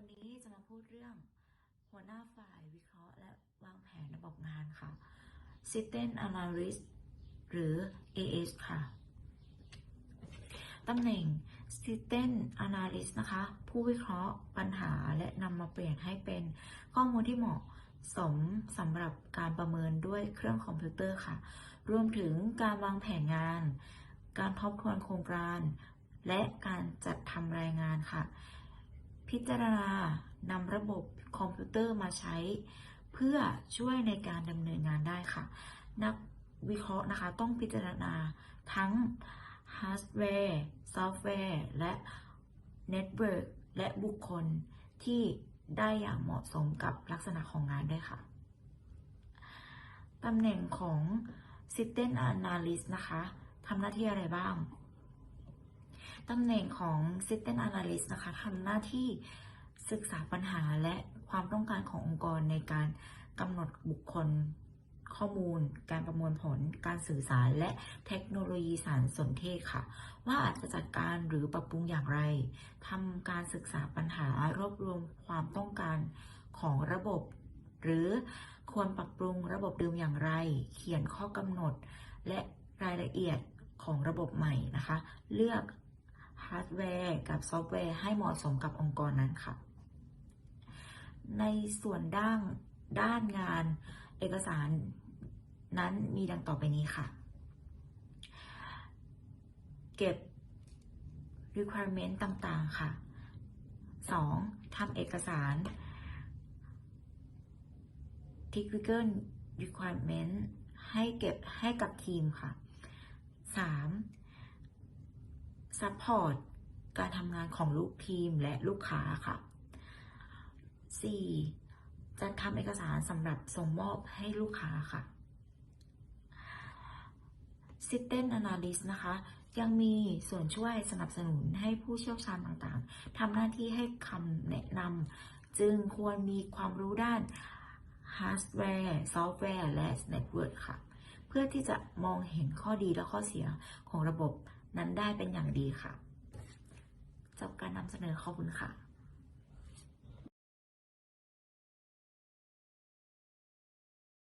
วันนี้จะมาพูดเรื่องหัวหน้าฝ่ายวิเคราะห์และวางแผนระบบงานค่ะ System Analyst หรือ AS ค่ะ ตำแหน่ง System Analyst นะคะ ผู้วิเคราะห์ปัญหาและนำมาเปลี่ยนให้เป็นข้อมูลที่เหมาะสมสำหรับการประเมินด้วยเครื่องคอมพิวเตอร์ค่ะ รวมถึงการวางแผนงาน การทบทวนโครงการ และการจัดทำรายงานค่ะ พิจารณานำระบบคอมพิวเตอร์มาใช้ เพื่อช่วยในการดำเนินงานได้ค่ะ นักวิเคราะห์นะคะ ต้องพิจารณาทั้งฮาร์ดแวร์ซอฟต์แวร์และเน็ตเวิร์กและบุคคลที่ได้อย่างเหมาะสมกับลักษณะของงานด้วยค่ะตำแหน่งของ System Analyst นะคะทำหน้าที่อะไรบ้าง ตำแหน่งของ System Analyst นะคะทำหน้าที่ศึกษาปัญหาและความต้องการขององค์กรในการกำหนดบุคคลข้อมูล การประมวลผล การสื่อสาร และเทคโนโลยีสารสนเทศค่ะ ว่าอาจจะจัดการหรือปรับปรุงอย่างไร ทำการศึกษาปัญหารวบรวมความต้องการของระบบ หรือควรปรับปรุงระบบเดิมอย่างไร เขียนข้อกำหนด และรายละเอียดของระบบใหม่นะคะ เลือก ฮาร์ดแวร์กับซอฟต์แวร์ให้เหมาะสมกับองค์กรนั้นค่ะ ในส่วนด้านด้านงานเอกสารนั้นมีดังต่อไปนี้ค่ะ เก็บ requirement ต่างๆ ค่ะ 2. ทำเอกสาร technical requirement ให้เก็บให้กับทีมค่ะ 3. Support การทำงานของลูกทีมและลูกค้าค่ะ 4. จัดทำเอกสารสำหรับส่งมอบให้ลูกค้าค่ะ System Analyst นะคะ ยังมีส่วนช่วยสนับสนุนให้ผู้เชี่ยวชาญต่างๆทำหน้าที่ให้คำแนะนำจึงควรมีความรู้ด้านฮาร์ดแวร์ซอฟต์แวร์และเน็ตเวิร์กค่ะ เพื่อที่จะมองเห็นข้อดีและข้อเสียของระบบ นั้นได้เป็นอย่างดีค่ะจบการนำเสนอขอบคุณค่ะ